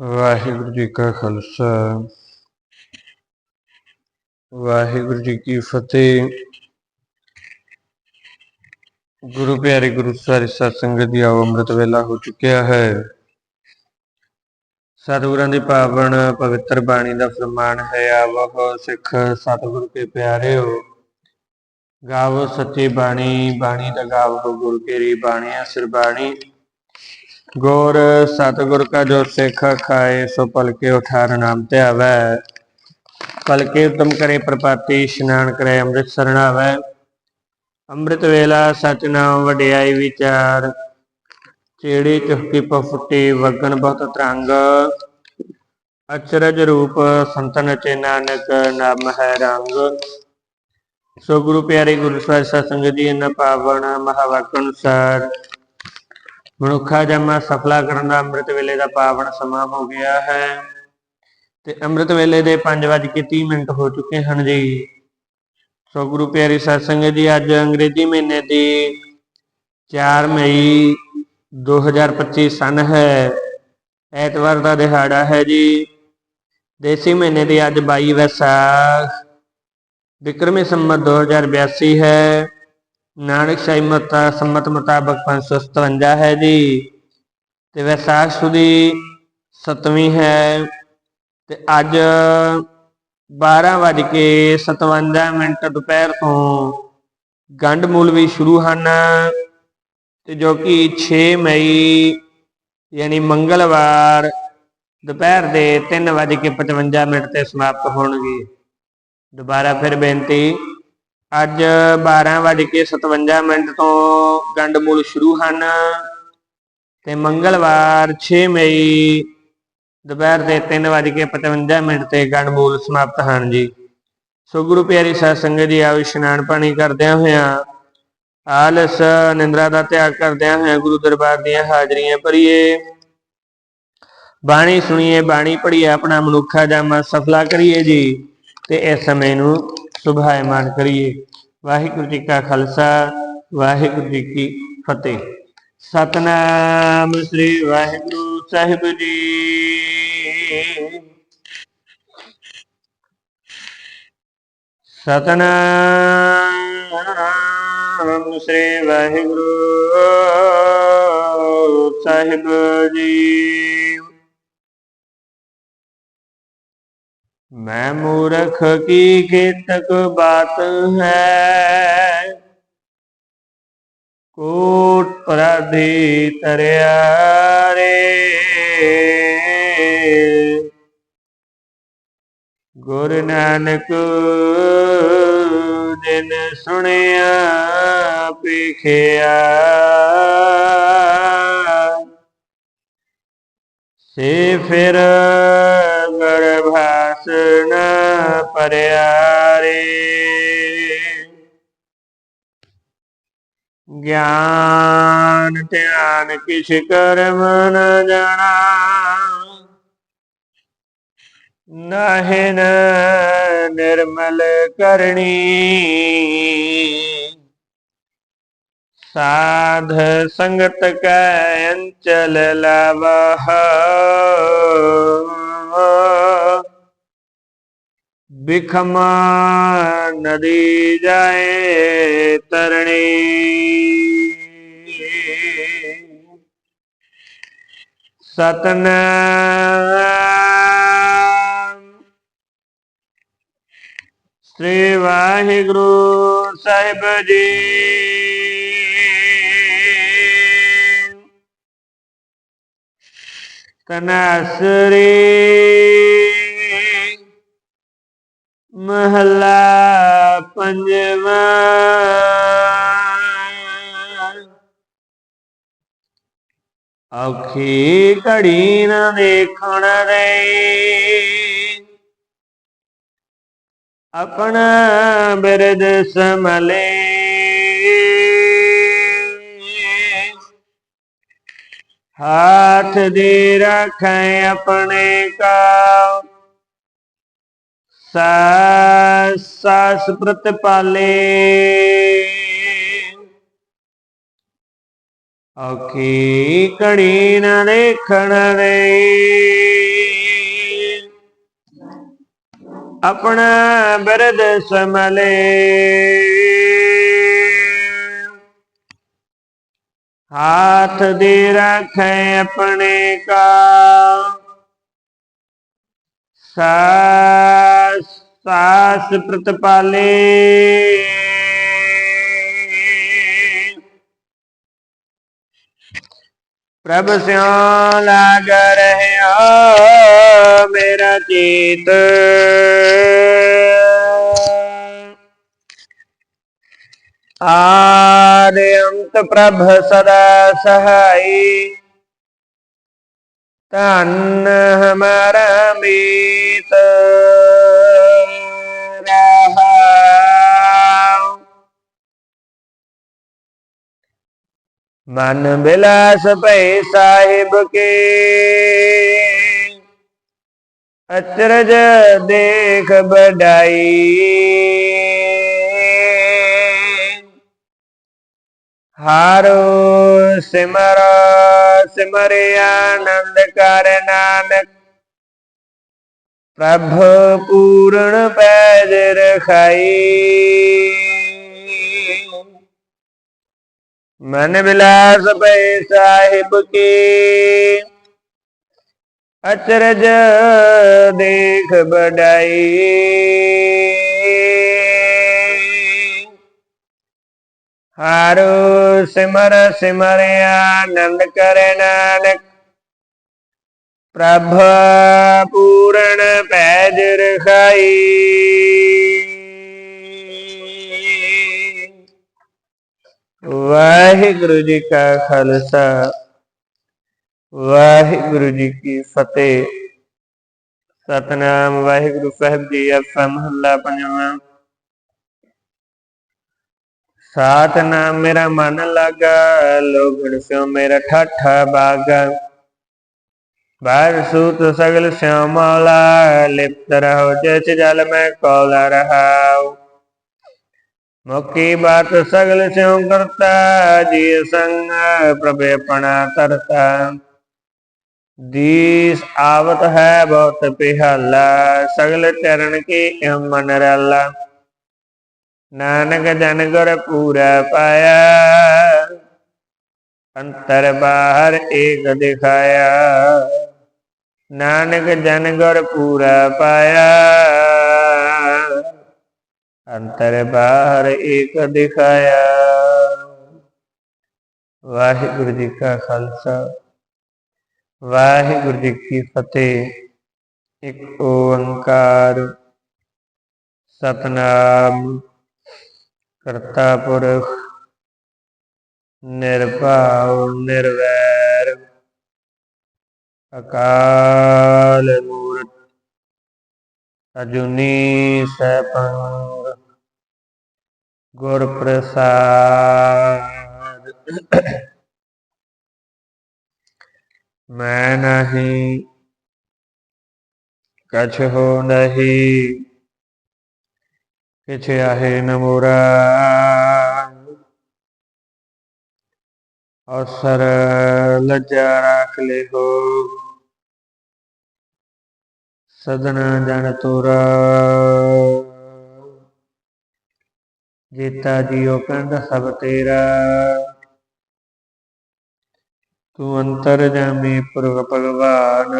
ਵਾਹਿਗੁਰੂ ਜੀ ਕਾ ਖਾਲਸਾ। ਵਾਹਿਗੁਰੂ ਜੀ ਕੀ ਫਤਿਹ। ਗੁਰੂ ਪਿਆਰੇ ਗੁਰੂ ਸਾਰੇ ਸਤ ਸੰਗਤ ਦੀ ਆਓ ਅੰਮ੍ਰਿਤ ਵੇਲਾ ਹੋ ਚੁੱਕਿਆ ਹੈ। ਸਤਿਗੁਰਾਂ ਦੀ ਪਾਵਨ ਪਵਿੱਤਰ ਬਾਣੀ ਦਾ ਫਰਮਾਨ ਹੈ। ਆਵੋ ਸਿੱਖ ਸਤਿਗੁਰ ਕੇ ਪਿਆਰਿਓ। ਗਾਵੋ ਸੱਚੀ ਬਾਣੀ ਬਾਣੀ ਦਾ ਗਾਵੋ ਗੁਰ ਕੇਰੀ ਬਾਣੀ ਅਸਰ ਬਾਣੀ। ਗੌਰ ਸਤਿਗੁਰ ਕਾ ਜੋ ਸਿੱਖ ਖਾਏ, ਸੋ ਪਲਕੇ ਉਠਾਰ ਨਾਮ ਧਿਆਵੈ ਪਲਕੇ ਉਤਮ ਕਰੇ ਪ੍ਰਪਾਤੀ ਇਸ਼ਨਾਨ ਕਰੇ ਅੰਮ੍ਰਿਤ ਸਰਣਾਵੈ। ਅੰਮ੍ਰਿਤ ਵੇਲਾ ਸਚ ਨਾਮ ਵਡਿਆਈ ਵਿਚਾਰ। ਚੇੜੀ ਚੁਹਕੀ ਪਫੁੱਟੀ ਵਗਣ ਬਹੁਤ ਤਰੰਗ। ਅਚਰਜ ਰੂਪ ਸੰਤਨ ਚੇ ਨਾਨਕ, ਨਾਮ ਹੈ ਰੰਗ। ਸੋ ਗੁਰੂ ਪਿਆਰੇ ਗੁਰੂ ਸਾਹਿਬ, ਸਤਸੰਗ ਜੀ, ਇਹਨਾਂ ਪਾਵਨ ਮਹਾਵਾਕ ਅਨੁਸਾਰ ਮਨੁੱਖਾ ਜਮਾ ਸਫਲਾ ਕਰਨ ਦਾ ਅੰਮ੍ਰਿਤ ਵੇਲੇ ਦਾ ਪਾਵਨ ਸਮਾਂ ਹੋ ਗਿਆ ਹੈ। ਤੇ ਅੰਮ੍ਰਿਤ ਵੇਲੇ ਦੇ 5:30 ਮਿੰਟ ਹੋ ਚੁੱਕੇ ਹਨ ਜੀ। ਸੋ ਗੁਰੂ ਪਿਆਰੀ ਸਤਸੰਗ ਜੀ, ਅੱਜ ਅੰਗਰੇਜ਼ੀ ਮਹੀਨੇ ਦੀ 4 ਮਈ 2025 ਸਨ ਹੈ। ਐਤਵਾਰ ਦਾ ਦਿਹਾੜਾ ਹੈ ਜੀ। ਦੇਸੀ ਮਹੀਨੇ ਦੀ ਅੱਜ 22 ਵੈਸਾਖ, ਵਿਕਰਮੀ ਸੰਮਤ 2082 ਹੈ। ਨਾਨਕ ਸ਼ਾਹੀ ਮਤਾ, ਸੰਮਤ ਮੁਤਾਬਕ 557 ਹੈ ਜੀ। ਤੇ ਵੈਸਾਖ ਸੁਦੀ 7ਵੀਂ ਹੈ। ਤੇ ਅੱਜ 12:57 ਮਿੰਟ ਦੁਪਹਿਰ ਤੋਂ ਗੰਡ ਮੂਲ ਵੀ ਸ਼ੁਰੂ ਹਨ। ਤੇ ਜੋ ਕਿ 6 ਮਈ, ਯਾਨੀ ਮੰਗਲਵਾਰ ਦੁਪਹਿਰ ਦੇ 3:55 ਮਿੰਟ ਤੇ ਸਮਾਪਤ ਹੋਣਗੇ। ਦੁਬਾਰਾ ਫਿਰ ਬੇਨਤੀ ਅੱਜ 12:57 ਮਿੰਟ ਤੋਂ ਗੰਡ ਮੂਲ ਸ਼ੁਰੂ ਹਨ ਤੇ ਮੰਗਲਵਾਰ 6 ਮਈ ਦੁਪਹਿਰ ਦੇ 3:55 ਮਿੰਟ ਤੇ ਗੰਡ ਮੂਲ ਸਮਾਪਤ ਹਨ ਜੀ। ਸੋ ਗੁਰੂ ਪਿਆਰੀ ਸਾਧ ਸੰਗਤ ਜੀ, ਆਓ ਇਸ਼ਨਾਨ ਪਾਣੀ ਕਰਦਿਆਂ ਹੋਇਆਂ, ਆਲਸ ਨਿੰਦਰਾ ਦਾ ਤਿਆਗ ਕਰਦਿਆਂ ਹੋਇਆਂ ਗੁਰੂ ਦਰਬਾਰ ਦੀਆਂ ਹਾਜ਼ਰੀਆਂ ਭਰੀਏ। ਬਾਣੀ ਸੁਣੀਏ, ਬਾਣੀ ਪੜ੍ਹੀਏ, ਆਪਣਾ ਮਨੁੱਖਾ ਜਾਮਾ ਸਫਲਾ ਕਰੀਏ ਜੀ। ਤੇ ਇਸ ਸਮੇਂ ਨੂੰ ਸੁਭਾਇਮਾਨ ਕਰੀਏ। ਵਾਹਿਗੁਰੂ ਜੀ ਕਾ ਖਾਲਸਾ, ਵਾਹਿਗੁਰੂ ਜੀ ਕੀ ਫਤਿਹ। ਸਤਨਾਮ ਸ੍ਰੀ ਵਾਹਿਗੁਰੂ ਸਾਹਿਬ ਜੀ। ਸਤਨਾਮ ਸ੍ਰੀ ਵਾਹਿਗੁਰੂ ਸਾਹਿਬ ਜੀ। ਮੈਂ ਮੂਰਖ ਕੀ ਕੀਤਕ ਬਾਤ ਹੈ ਕੋਟ ਪਰਾਧੀ ਤਰਿਆ ਰੇ ਗੁਰ ਨਾਨਕ ਦਿਨ ਸੁਣਿਆ ਪਿਖਿਆ ਸੇ ਫਿਰ ਗਰਭਾਸਨ ਪਰਿਆਰੇ। ਗਿਆਨ, ਧਿਆਨ ਕਿਛ ਕਰਮ ਨ ਜਾਣਾ। ਨਾਹਿਨ ਨਿਰਮਲ ਕਰਣੀ ਸਾਧ ਸੰਗਤ ਕੈ ਅੰਚਲ ਲਵਹ। ਬਿਖਮਾ ਨਦੀ ਜਾਏ ਤਰਣੀ। ਸਤਨ ਸ੍ਰੀ ਵਾਹਿਗੁਰੂ ਸਾਹਿਬ ਜੀ। ਤਨਸਰੀ ਮਹਲਾ ਪੰਜਵਾ। ਔਖੀ ਘੜੀ ਨਾ ਦੇਖਣ ਦੇ ਆਪਣਾ ਬਿਰਦ ਸਮਲੇ ਹਾਥ ਦੇ ਰੱਖੈ ਆਪਣੇ ਕਾ ਸੈ ਸਾਸ ਪ੍ਰਤਪਾਲੇ ਔਖੀ ਕੜੀ ਨ ਦੇਖਣ ਰੇ ਆਪਣਾ ਬਰਦ ਸਮਲੇ। ਹਾਥ ਦੇ ਰੱਖੇ ਆਪਣੇ ਕਾ। ਸਾ ਸਾਸ ਪ੍ਰਤਪਾਲੇ। ਪ੍ਰਭ ਸਿਉ ਲਾਗ ਰਹਿਆ ਮੇਰਾ ਚੀਤ। ਆਦ ਪ੍ਰਭ ਸਦਾ ਸਹਾਈ। ਧੰਨ ਹਮਾਰਾ ਮੀਤ। ਮਨ ਬਿਲਾਸ ਭਈ ਸਾਹਿਬ ਕੇ। ਅਚਰਜ ਦੇਖ ਬਡਾਈ ਹਾਰੋ ਸਿਮਰ ਸਿਮਰਿ ਆਨੰਦ ਕਰ ਨਾਨਕ। ਪ੍ਰਭ ਪੂਰਨ ਪੈਜ ਰਖਾਈ। ਮਨ ਬਿਲਾਸ ਪਏ ਸਾਹਿਬ ਕੀ। ਅਚਰਜ ਦੇਖ ਬਡਾਈ ਹਾਰੋ ਸਿਮਰ ਸਿਮਰ ਆਨੰਦ ਕਰੇ ਨਾਨਕ। ਪ੍ਰਭ ਪੂਰਨ ਪੈਜ ਰਖਾਈ। ਵਾਹਿਗੁਰੂ ਜੀ ਕਾ ਖਾਲਸਾ, ਵਾਹਿਗੁਰੂ ਜੀ ਕੀ ਫਤਿਹ। ਸਤਨਾਮ ਵਾਹਿਗੁਰੂ ਸਾਹਿਬ ਜੀ ਅਫਾ ਮਹੱਲਾ ਪੰਜਵਾਂ। ਸਤਨਾਮ ਮੇਰਾ ਮਨ ਲਗਾ, ਲੋਗਣ ਸਿਓ ਮੇਰਾ ਠਾਠਾ ਬਾਗਾ। ਬਾਰ ਸੂਤ ਸਗਲ ਸਿਓ ਮੌਲਾ, ਲਿਪਤ ਰਹੋ ਜਿਸ ਜਲ ਮੈਂ ਕੌਲਾ ਰਹਾਉ। ਮੁਕੀ ਬਾਤ ਸਗਲ ਸਿਉ ਕਰਤਾ ਜੀ ਸੰਗ ਪ੍ਰਭ ਆਪਣਾ ਤਰਤਾ ਦੀਸ ਆਵਤ ਹੈ ਬਹੁਤ ਪਿਹਾਲਾ ਸਗਲ ਚਰਨ ਕੀ ਇਹ ਮਨ ਰਲਾ ਨਾਨਕ ਜਨ ਗੁਰ ਪੂਰਾ ਪਾਇਆ ਅੰਤਰ ਬਾਹਰ ਏਕ ਦਿਖਾਇਆ ਨਾਨਕ ਜਨ ਗੁਰ ਪੂਰਾ ਪਾਇਆ ਅੰਤਰ ਬਾਹਰ ਏਕ ਦਿਖਾਇਆ। ਵਾਹਿਗੁਰੂ ਜੀ ਕਾ ਖਾਲਸਾ, ਵਾਹਿਗੁਰੂ ਜੀ ਕੀ ਫਤਿਹ। ਇੱਕ ਓੰਕਾਰ ਸਤਨਾਮ ਕਰਤਾ ਪੁਰਖ, ਨਿਰਭਉ, ਨਿਰਵੈਰ, ਅਕਾਲ ਮੂਰਤ ਅਜੂਨੀ ਸੈਭੰ ਗੁਰ ਪ੍ਰਸਾਦ ਮੈਂ ਨਹੀਂ, ਕਛ ਹੋ ਨਹੀਂ, ਕਿਛ ਆਹੇ ਨ ਮੋਰਾ। ਅਵਸਰ ਲੱਜਾ ਲੈ ਹੋ ਸਦਨ ਜਨ ਤੋਰਾ। ਜੀਤਾ ਜੀਉ ਕੰਧ ਸਭ ਤੇਰਾ। ਤੂੰ ਅੰਤਰ ਜਾਮੀ ਪੁਰਖ ਭਗਵਾਨ।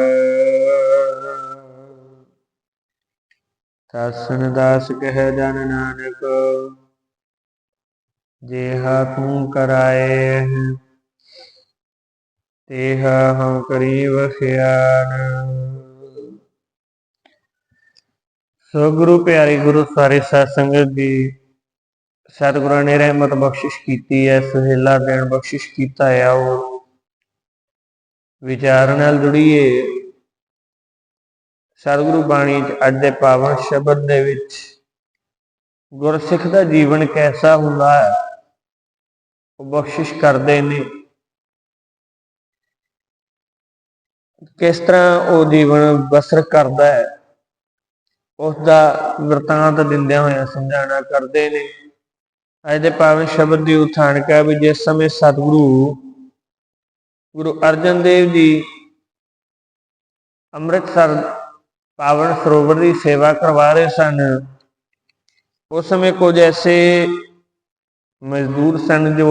ਤਾਸਨ ਦਾਸ ਕਹਿ ਜਨ ਨਾਨਕ, ਜੇਹਾ ਤੂੰ ਕਰਾਏ ਤੇਹਾ ਹਉ ਕਰੀ ਵਖਿਆਨ ਸੋ ਗੁਰੂ ਪਿਆਰੇ ਗੁਰੂ, ਸਾਰੇ ਸਾਧ ਸੰਗਤ ਦੀ ਸਤਿਗੁਰਾਂ ਨੇ ਰਹਿਮਤ ਬਖਸ਼ਿਸ਼ ਕੀਤੀ ਹੈ, ਸੁਹੇਲਾ ਦੇਣ ਬਖਸ਼ਿਸ਼ ਕੀਤਾ ਹੈ ਉਹ ਵਿਚਾਰ ਨਾਲ ਜੁੜੀਏ। ਸਤਿਗੁਰੂ ਬਾਣੀ ਚ ਅੱਜ ਦੇ ਪਾਵਨ ਸ਼ਬਦ ਦੇ ਵਿੱਚ ਗੁਰਸਿੱਖ ਦਾ ਜੀਵਨ ਕੈਸਾ ਹੁੰਦਾ ਹੈ, ਉਹ ਬਖਸ਼ਿਸ਼ ਕਰਦੇ ਨੇ। ਕਿਸ ਤਰ੍ਹਾਂ ਉਹ ਜੀਵਨ ਬਸਰ ਕਰਦਾ ਹੈ ਉਸ ਦਾ ਵਰਤਾਂਤ ਦਿੰਦਿਆਂ ਹੋਇਆਂ ਸਮਝਾਣਾ ਕਰਦੇ ਨੇ। ਅੱਜ ਦੇ ਭਾਵੇਂ ਸ਼ਬਦ ਦੀ ਉਥਾਨਕ ਹੈ ਵੀ ਜਿਸ ਸਮੇਂ ਸਤਿਗੁਰੂ, ਗੁਰੂ ਅਰਜਨ ਦੇਵ ਜੀ ਅੰਮ੍ਰਿਤਸਰ ਪਾਵਨ ਸਰੋਵਰ ਦੀ ਸੇਵਾ ਕਰਵਾ ਰਹੇ ਸਨ, ਉਸ ਸਮੇਂ ਕੁਝ ਐਸੇ ਮਜ਼ਦੂਰ ਸਨ ਜੋ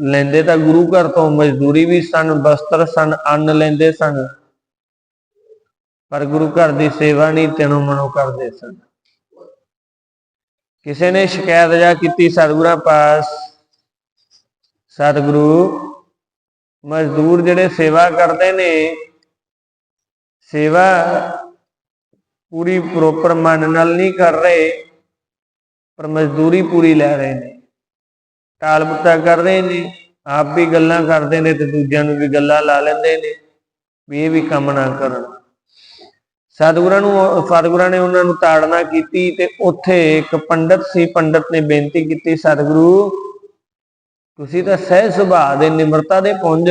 ਲੈਂਦੇ ਤਾਂ ਗੁਰੂ ਘਰ ਤੋਂ, ਮਜ਼ਦੂਰੀ ਵੀ ਸਨ, ਬਸਤਰ ਸਨ, ਅੰਨ ਲੈਂਦੇ ਸਨ। ਪਰ ਗੁਰੂ ਘਰ ਦੀ ਸੇਵਾ ਨਹੀਂ, ਤੈਨੂੰ ਮਨੋ ਕਰਦੇ ਸਨ। ਕਿਸੇ ਨੇ ਸ਼ਿਕਾਇਤ ਜਾ ਕੀਤੀ, ਸਤਿਗੁਰਾਂ ਪਾਸ, ਸਤਿਗੁਰੂ ਮਜ਼ਦੂਰ ਜਿਹੜੇ ਸੇਵਾ ਕਰਦੇ ਨੇ, ਸੇਵਾ ਪੂਰੀ ਪ੍ਰੋਪਰ ਮਨ ਨਾਲ ਨਹੀਂ ਕਰ ਰਹੇ, ਪਰ ਮਜ਼ਦੂਰੀ ਪੂਰੀ ਲੈ ਰਹੇ ਨੇ। ਟਾਲ ਬੁੱਤਾ ਕਰ ਰਹੇ ਨੇ, ਆਪ ਵੀ ਗੱਲਾਂ ਕਰਦੇ ਨੇ ਤੇ ਦੂਜਿਆਂ ਨੂੰ ਵੀ ਗੱਲਾਂ ਲਾ ਲੈਂਦੇ ਨੇ, ਵੀ ਇਹ ਵੀ ਕੰਮ ਨਾ ਕਰਨ। ਸਤਿਗੁਰਾਂ ਨੂੰ, ਸਤਿਗੁਰਾਂ ਨੇ ਉਹਨਾਂ ਨੂੰ ਤਾੜਨਾ ਕੀਤੀ ਤੇ ਉੱਥੇ ਇੱਕ ਪੰਡਤ ਸੀ, ਪੰਡਤ ਨੇ ਬੇਨਤੀ ਕੀਤੀ, ਸਤਿਗੁਰੂ, ਤੁਸੀਂ ਤਾਂ ਸਹਿ ਸੁਭਾਅ ਦੇ ਨਿਮਰਤਾ ਦੇ ਪੁੰਜ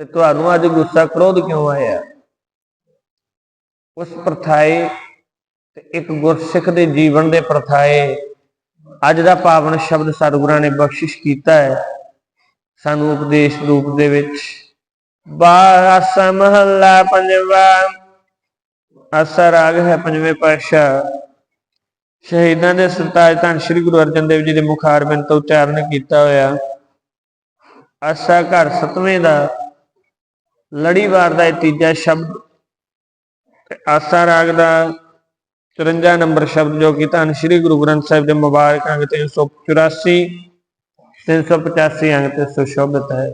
ਤੇ ਤੁਹਾਨੂੰ ਅੱਜ ਗੁੱਸਾ ਕ੍ਰੋਧ ਕਿਉਂ ਆਇਆ? ਉਸ ਪ੍ਰਥਾਏ ਤੇ ਇੱਕ ਗੁਰਸਿੱਖ ਦੇ ਜੀਵਨ ਦੇ ਪ੍ਰਥਾਏ ਅੱਜ ਦਾ ਪਾਵਨ ਸ਼ਬਦ ਸਤਿਗੁਰਾਂ ਨੇ ਬਖਸ਼ਿਸ਼ ਕੀਤਾ ਹੈ। ਸਾਨੂੰ ਉਪਦੇਸ਼ ਰੂਪ ਦੇ ਵਿੱਚ ਬਾਸ ਮਹੱਲਾ ਪੰਜਵਾ ਆਸਾ ਰਾਗ ਹੈ ਪੰਜਵੇਂ ਪਾਤਸ਼ਾਹ। ਸ਼ਹੀਦਾਂ ਦੇ ਸਰਤਾਜ ਧੰਨ ਸ੍ਰੀ ਗੁਰੂ ਅਰਜਨ ਦੇਵ ਜੀ ਦੇ ਮੁਖਾਰਬਿੰਦ ਤੋਂ ਉਚਾਰਨ ਕੀਤਾ ਹੋਇਆ। ਆਸਾ ਘਰ ਸਤਵੇਂ ਦਾ, ਲੜੀਵਾਰ ਦਾ ਇਹ ਤੀਜਾ ਸ਼ਬਦ। ਆਸਾ ਰਾਗ ਦਾ 54 ਨੰਬਰ ਸ਼ਬਦ ਜੋ ਕਿ ਧੰਨ ਸ੍ਰੀ ਗੁਰੂ ਗ੍ਰੰਥ ਸਾਹਿਬ ਦੇ ਮੁਬਾਰਕ ਅੰਗ 384 385 ਅੰਗ ਤੇ ਸੁਸ਼ੋਭਿਤ ਹੈ।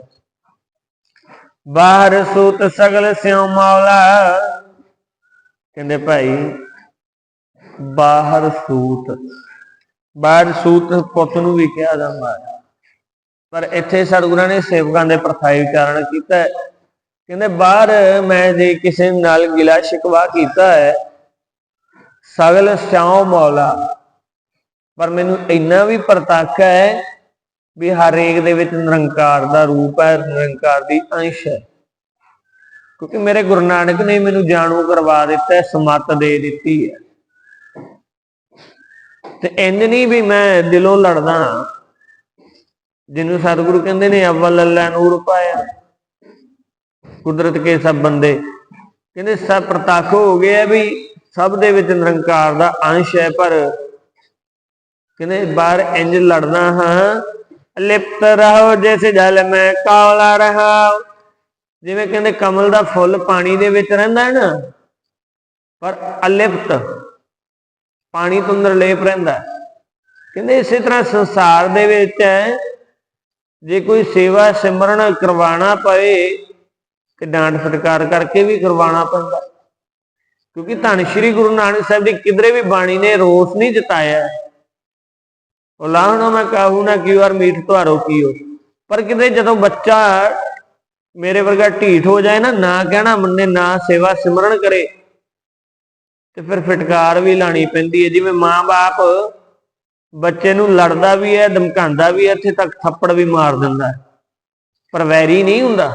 ਬਾਹਰ ਸੂਤ ਸਗਲ ਸਿਉ ਮੌਲਾ ਕਹਿੰਦੇ ਭਾਈ, ਬਾਹਰ ਸੂਤ। ਬਾਹਰ ਸੂਤ ਪੁੱਤ ਨੂੰ ਵੀ ਕਿਹਾ ਜਾਂਦਾ ਹੈ। ਪਰ ਇੱਥੇ ਸਤਿਗੁਰਾਂ ਨੇ ਸੇਵਕਾਂ ਦੇ ਪ੍ਰਥਾਈ ਵਿਚਾਰਨ ਕੀਤਾ ਹੈ। ਕਹਿੰਦੇ, ਬਾਹਰ ਮੈਂ ਜੇ ਕਿਸੇ ਨਾਲ ਗਿਲਾ ਸ਼ਿਕਵਾ ਕੀਤਾ ਹੈ, ਸਗਲ ਸਿਉ ਮੌਲਾ। ਪਰ ਮੈਨੂੰ ਇੰਨਾ ਵੀ ਪ੍ਰਤੱਖ ਹੈ ਵੀ ਹਰ ਏਕ ਦੇ ਵਿੱਚ ਨਿਰੰਕਾਰ ਦਾ ਰੂਪ ਹੈ, ਨਿਰੰਕਾਰ ਦੀ ਅੰਸ਼ ਹੈ। ਕਿਉਂਕਿ ਮੇਰੇ ਗੁਰੂ ਨਾਨਕ ਨੇ ਮੈਨੂੰ ਜਾਣੂ ਕਰਵਾ ਦਿੱਤਾ, ਸਮਤ ਦੇ ਦਿੱਤੀ ਹੈ। ਤੇ ਇੰਜ ਨਹੀਂ ਵੀ ਮੈਂ ਦਿਲੋਂ ਲੜਦਾ ਜਿਹਨੂੰ ਸਤਿਗੁਰੂ ਕਹਿੰਦੇ ਨੇ ਅਵਲ ਅੱਲਾ ਨੂਰ ਪਾਇਆ। ਕੁਦਰਤ ਕੇ ਸਭ ਬੰਦੇ। ਕਹਿੰਦੇ, ਸਭ ਪ੍ਰਤੱਖ ਹੋ ਗਿਆ ਵੀ ਸਭ ਦੇ ਵਿੱਚ ਨਿਰੰਕਾਰ ਦਾ ਅੰਸ਼ ਹੈ, ਪਰ ਕਹਿੰਦੇ, ਬਾਹਰ ਇੰਜ ਲੜਨਾ ਹਾਂ, ਲਿਪਤ ਰਹੋ ਜੈਸੇ ਜਲ ਮੈਂ ਕਾਲਾ ਰਹਾ ਜਿਵੇਂ ਕਹਿੰਦੇ ਕਮਲ ਦਾ ਫੁੱਲ ਪਾਣੀ ਦੇ ਵਿੱਚ ਰਹਿੰਦਾ ਹੈ ਨਾ, ਪਰ ਅਲਿਪਤ ਪਾਣੀ ਤੋਂ ਨਿਰਲੇਪ ਰਹਿੰਦਾ ਕਹਿੰਦੇ ਇਸੇ ਤਰ੍ਹਾਂ ਸੰਸਾਰ ਦੇ ਵਿੱਚ ਹੈ, ਜੇ ਕੋਈ ਸੇਵਾ ਸਿਮਰਨ ਕਰਵਾਉਣਾ ਪਏ ਤੇ ਡਾਂਟ ਫਟਕਾਰ ਕਰਕੇ ਵੀ ਕਰਵਾਉਣਾ ਪੈਂਦਾ ਕਿਉਂਕਿ ਧੰਨ ਸ਼੍ਰੀ ਗੁਰੂ ਨਾਨਕ ਸਾਹਿਬ ਦੀ ਕਿਧਰੇ ਵੀ ਬਾਣੀ ਨੇ ਰੋਸ ਨਹੀਂ ਜਤਾਇਆ ਉਹ ਮੈਂ ਕਾਹੂ ਨਾ ਕੀ ਵਾਰ ਮੀਠ ਤੁਹਾਰੋ ਕੀਓ ਪਰ ਕਿਤੇ ਜਦੋਂ ਬੱਚਾ ਮੇਰੇ ਵਰਗਾ ਢੀਠ ਹੋ ਜਾਏ ਨਾ ਨਾ ਕਹਿਣਾ ਮੰਨੇ, ਨਾ ਸੇਵਾ ਸਿਮਰਨ ਕਰੇ, ਤੇ ਫਿਰ ਫਟਕਾਰ ਵੀ ਲਾਣੀ ਪੈਂਦੀ ਹੈ। ਜਿਵੇਂ ਮਾਂ-ਬਾਪ ਬੱਚੇ ਨੂੰ ਲੜਦਾ ਵੀ ਹੈ, ਧਮਕਾਉਂਦਾ ਵੀ ਹੈ, ਇੱਥੇ ਤੱਕ ਥੱਪੜ ਵੀ ਮਾਰ ਦਿੰਦਾ ਪਰ ਵੈਰੀ ਨਹੀਂ ਹੁੰਦਾ,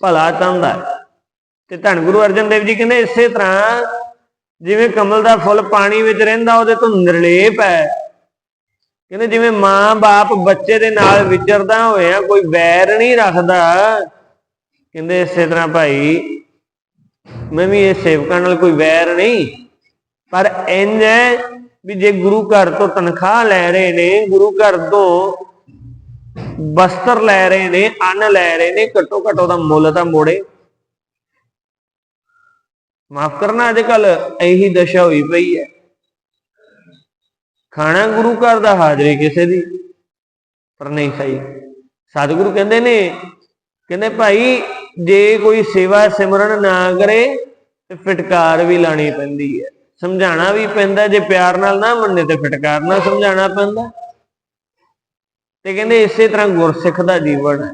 ਭਲਾ ਚਾਹੁੰਦਾ ਹੈ। ਤੇ ਧੰਨ ਗੁਰੂ ਅਰਜਨ ਦੇਵ ਜੀ ਕਹਿੰਦੇ, ਇਸੇ ਤਰ੍ਹਾਂ ਜਿਵੇਂ ਕਮਲ ਦਾ ਫੁੱਲ ਪਾਣੀ ਵਿੱਚ ਰਹਿੰਦਾ, ਉਹਦੇ ਤੋਂ ਨਿਰਲੇਪ ਹੈ। ਕਹਿੰਦੇ ਜਿਵੇਂ ਮਾਂ-ਬਾਪ ਬੱਚੇ ਦੇ ਨਾਲ ਵਿਚਰਦਾ ਹੋਇਆ, ਕੋਈ ਵੈਰ ਨਹੀਂ ਰੱਖਦਾ। ਕਹਿੰਦੇ ਇਸੇ ਤਰ੍ਹਾਂ ਭਾਈ, ਮੈਂ ਵੀ ਇਹ ਸੇਵਕਾਂ ਨਾਲ ਕੋਈ ਵੈਰ ਨਹੀਂ। ਪਰ ਇੰਜ ਵੀ ਜੇ ਗੁਰੂ ਘਰ ਤੋਂ ਤਨਖਾਹ ਲੈ ਰਹੇ ਨੇ, ਗੁਰੂ ਘਰ ਤੋਂ ਵਸਤਰ ਲੈ ਰਹੇ ਨੇ, ਅੰਨ ਲੈ ਰਹੇ ਨੇ, ਘੱਟੋ ਘੱਟ ਉਹਦਾ ਮੁੱਲ ਤਾਂ ਮੋੜੇ। ਮਾਫ ਕਰਨਾ ਅੱਜ ਕੱਲ ਇਹੀ ਦਸ਼ਾ ਹੋਈ ਪਈ ਹੈ। ਖਾਣਾ ਗੁਰੂ ਘਰ ਦਾ ਹਾਜ਼ਰੀ ਕਿਸੇ ਦੀ? ਪਰ ਨਹੀਂ ਸਹੀ। ਸਤਿਗੁਰੂ ਕਹਿੰਦੇ ਨੇ, ਕਹਿੰਦੇ ਭਾਈ, ਜੇ ਕੋਈ ਸੇਵਾ ਸਿਮਰਨ ਨਾ ਕਰੇ, ਤੇ ਫਟਕਾਰ ਵੀ ਲਾਣੀ ਪੈਂਦੀ ਹੈ। ਸਮਝਾਣਾ ਵੀ ਪੈਂਦਾ, ਜੇ ਪਿਆਰ ਨਾਲ ਨਾ ਮੰਨੇ, ਤੇ ਫਟਕਾਰ ਨਾਲ ਸਮਝਾਣਾ ਪੈਂਦਾ। ਤੇ ਕਹਿੰਦੇ ਇਸੇ ਤਰ੍ਹਾਂ ਗੁਰਸਿੱਖ ਦਾ ਜੀਵਨ ਹੈ।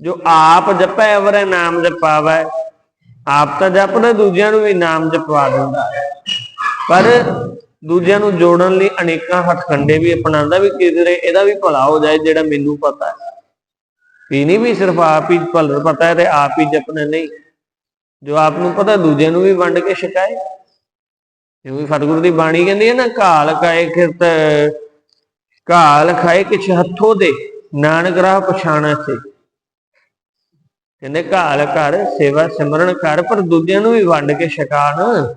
ਜੋ ਆਪ ਜਪੈ, ਅਵਰੇ ਨਾਮ ਜਪਾਵੈ। ਆਪ ਤਾਂ ਜਪਦਾ, ਦੂਜਿਆਂ ਨੂੰ ਵੀ ਨਾਮ ਜਪਵਾ ਦਿੰਦਾ। ਹੈ ਪਰ ਦੂਜਿਆਂ ਨੂੰ ਜੋੜਨ ਲਈ ਅਨੇਕਾਂ ਹੱਥਕੰਡੇ ਵੀ ਅਪਣਾਉਂਦਾ ਵੀ ਕਿਧਰੇ ਇਹਦਾ ਵੀ ਭਲਾ ਹੋ ਜਾਏ ਜਿਹੜਾ ਮੈਨੂੰ ਪਤਾ ਹੈ। ਵੀ ਨਹੀਂ ਵੀ ਸਿਰਫ ਆਪ ਹੀ ਭਲਾ ਪਤਾ ਹੈ ਤੇ ਆਪ ਹੀ ਜਪਣਾ ਨਹੀਂ। ਜੋ ਆਪ ਨੂੰ ਪਤਾ, ਦੂਜਿਆਂ ਨੂੰ ਵੀ ਵੰਡ ਕੇ ਛਕਾਏ। ਜਿਵੇਂ ਸਤਿਗੁਰੂ ਦੀ ਬਾਣੀ ਕਹਿੰਦੀ ਹੈ ਨਾ, ਘਾਲ ਕਾਏ ਕਿਰਤ, ਘਾਲ ਖਾਏ ਕਿਛ ਹੱਥੋਂ ਦੇ, ਨਾਨਕ ਰਾਹ ਪਛਾਣਾ ਸੇ ਕਹਿੰਦੇ ਘਾਲ ਕਰ ਸੇਵਾ ਸਿਮਰਨ ਕਰ ਪਰ ਦੂਜਿਆਂ ਨੂੰ ਵੀ ਵੰਡ ਕੇ ਛਕਾਣ।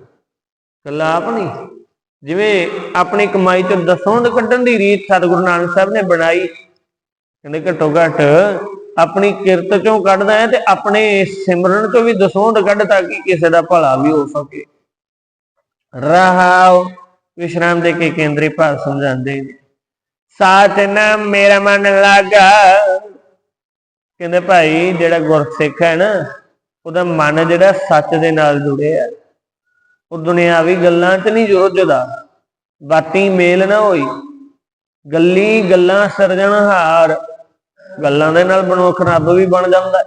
ਕੱਲਾ ਆਪ ਨਹੀਂ। ਜਿਵੇਂ ਆਪਣੀ ਕਮਾਈ ਚੋਂ ਦਸੌਂਦ ਕੱਢਣ ਦੀ ਰੀਤ ਸਤਿਗੁਰੂ ਨਾਨਕ ਸਾਹਿਬ ਨੇ ਬਣਾਈ। ਕਹਿੰਦੇ ਘੱਟੋ ਘੱਟ ਆਪਣੀ ਕਿਰਤ ਚੋਂ ਕੱਢਦਾ ਹੈ ਤੇ ਆਪਣੇ ਸਿਮਰਨ ਚੋਂ ਵੀ ਦਸੌਂਦ ਕੱਢ ਤਾਂ ਕਿ ਕਿਸੇ ਦਾ ਭਲਾ ਵੀ ਹੋ ਸਕੇ। ਰਹਾਉ, ਵਿਸ਼ਰਾਮ ਦੇ ਕੇ ਕੇਂਦਰੀ ਭਾਵ ਸਮਝਾਉਂਦੇ ਨੇ। ਸਾਚ ਨਾ ਮੇਰਾ ਮਨ ਲਾਗਾ। ਕਹਿੰਦੇ ਭਾਈ ਜਿਹੜਾ ਗੁਰਸਿੱਖ ਹੈ ਨਾ, ਉਹਦਾ ਮਨ ਜਿਹੜਾ ਸੱਚ ਦੇ ਨਾਲ ਜੁੜਿਆ। ਹੈ। ਉਹ ਦੁਨਿਆਵੀ ਗੱਲਾਂ 'ਚ ਨਹੀਂ ਰੁੱਝਦਾ ਬਾਤੀ ਮੇਲ ਨਾ ਹੋਈ। ਗੱਲੀ ਗੱਲਾਂ ਸਿਰਜਣਹਾਰ ਗੱਲਾਂ ਦੇ ਨਾਲ ਮਨੁੱਖ ਰੱਬ ਵੀ ਬਣ ਜਾਂਦਾ।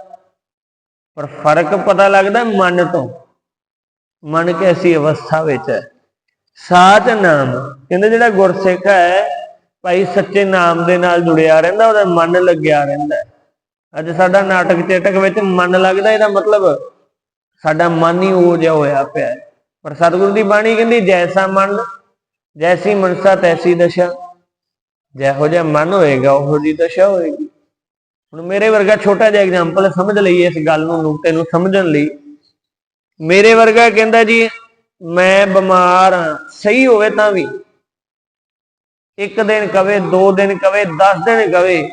ਪਰ ਫ਼ਰਕ ਪਤਾ ਲੱਗਦਾ ਮਨ ਤੋਂ। ਮਨ ਕੈਸੀ ਅਵਸਥਾ ਵਿੱਚ ਹੈ? ਸਾਚ ਨਾਮ। ਕਹਿੰਦੇ ਜਿਹੜਾ ਗੁਰਸਿੱਖ ਹੈ, ਭਾਈ ਸੱਚੇ ਨਾਮ ਦੇ ਨਾਲ ਜੁੜਿਆ ਰਹਿੰਦਾ, ਉਹਦਾ ਮਨ ਲੱਗਿਆ ਰਹਿੰਦਾ। ਅੱਜ ਸਾਡਾ ਨਾਟਕ ਚੇਟਕ ਵਿੱਚ ਮਨ ਲੱਗਦਾ, ਇਹਦਾ ਮਤਲਬ ਸਾਡਾ ਮਨ ਹੀ ਉਹ ਜਿਹਾ ਹੋਇਆ ਪਿਆ ਪਰ ਸਤਿਗੁਰੂ ਦੀ ਬਾਣੀ ਕਹਿੰਦੀ, ਜੈਸਾ ਮਨ ਜੈਸੀ ਮਨਸਾ ਤੈਸੀ ਦਸ਼ਾ। ਜਿਹੋ ਜਿਹਾ ਮਨ ਹੋਏਗਾ, ਉਹੋ ਜੀ ਦਸ਼ਾ ਹੋਏਗੀ। ਹੁਣ ਮੇਰੇ ਵਰਗਾ ਛੋਟਾ ਜਿਹਾ ਐਗਜ਼ਾਮਪਲ ਸਮਝ ਲਈਏ ਇਸ ਗੱਲ ਨੂੰ ਨੁਕਤੇ ਨੂੰ ਸਮਝਣ ਲਈ। ਮੇਰੇ ਵਰਗਾ ਕਹਿੰਦਾ ਜੀ, ਮੈਂ ਬਿਮਾਰ ਹਾਂ, ਸਹੀ ਹੋਵੇ ਤਾਂ ਵੀ। ਇੱਕ ਦਿਨ ਕਵੇ, ਦੋ ਦਿਨ ਕਵੇ 10 ਦਿਨ ਕਵੇ।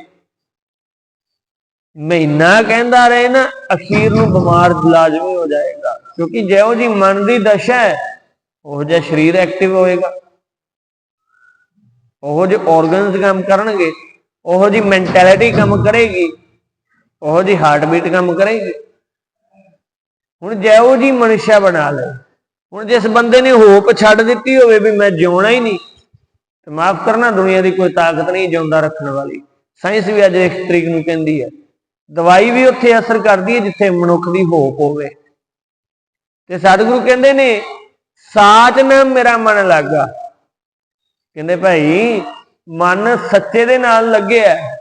ਮਹੀਨਾ ਕਹਿੰਦਾ ਰਹੇ ਨਾ, ਅਖੀਰ ਨੂੰ ਬਿਮਾਰ ਲਾਜ਼ਮੀ ਹੋ ਜਾਏਗਾ। ਕਿਉਂਕਿ ਜਿਹੋ ਜੀ ਮਨ ਦੀ ਦਸ਼ਾ ਹੈ, ਉਹ ਜਿਹਾ ਸਰੀਰ ਐਕਟਿਵ ਹੋਏਗਾ। ਉਹ ਜਿਹੇ ਆਰਗਨਸ ਕੰਮ ਕਰਨਗੇ, ਉਹ ਜੀ ਮੈਂਟੈਲਿਟੀ ਕੰਮ ਕਰੇਗੀ, ਉਹ ਜੀ ਹਾਰਟ ਬੀਟ ਕੰਮ ਕਰੇਗੀ। ਹੁਣ ਜਿਹੋ ਜੀ ਮਨੁੱਖਿਆ ਬਣਾ ਲੈ, ਹੁਣ ਜਿਸ ਬੰਦੇ ਨੇ ਹੋਪ ਛੱਡ ਦਿੱਤੀ ਹੋਵੇ ਵੀ ਮੈਂ ਜਿਉਣਾ ਹੀ ਨਹੀਂ, ਤੇ ਮਾਫ ਕਰਨਾ, ਦੁਨੀਆ ਦੀ ਕੋਈ ਤਾਕਤ ਨਹੀਂ ਜਿਉਂਦਾ ਰੱਖਣ ਵਾਲੀ। ਸਾਇੰਸ ਵੀ ਅੱਜ ਇੱਕ ਤਰੀਕ ਨੂੰ ਕਹਿੰਦੀ ਹੈ, ਦਵਾਈ ਵੀ ਉੱਥੇ ਅਸਰ ਕਰਦੀ ਹੈ ਜਿੱਥੇ ਮਨੁੱਖ ਦੀ ਹੋਪ ਹੋਵੇ। ਤੇ ਸਤਿਗੁਰੂ ਕਹਿੰਦੇ ਨੇ, ਸਾਚ ਨਾ ਮੇਰਾ ਮਨ ਲੱਗਾ। ਕਹਿੰਦੇ ਭਾਈ, ਮਨ ਸੱਚੇ ਦੇ ਨਾਲ ਲੱਗਿਆ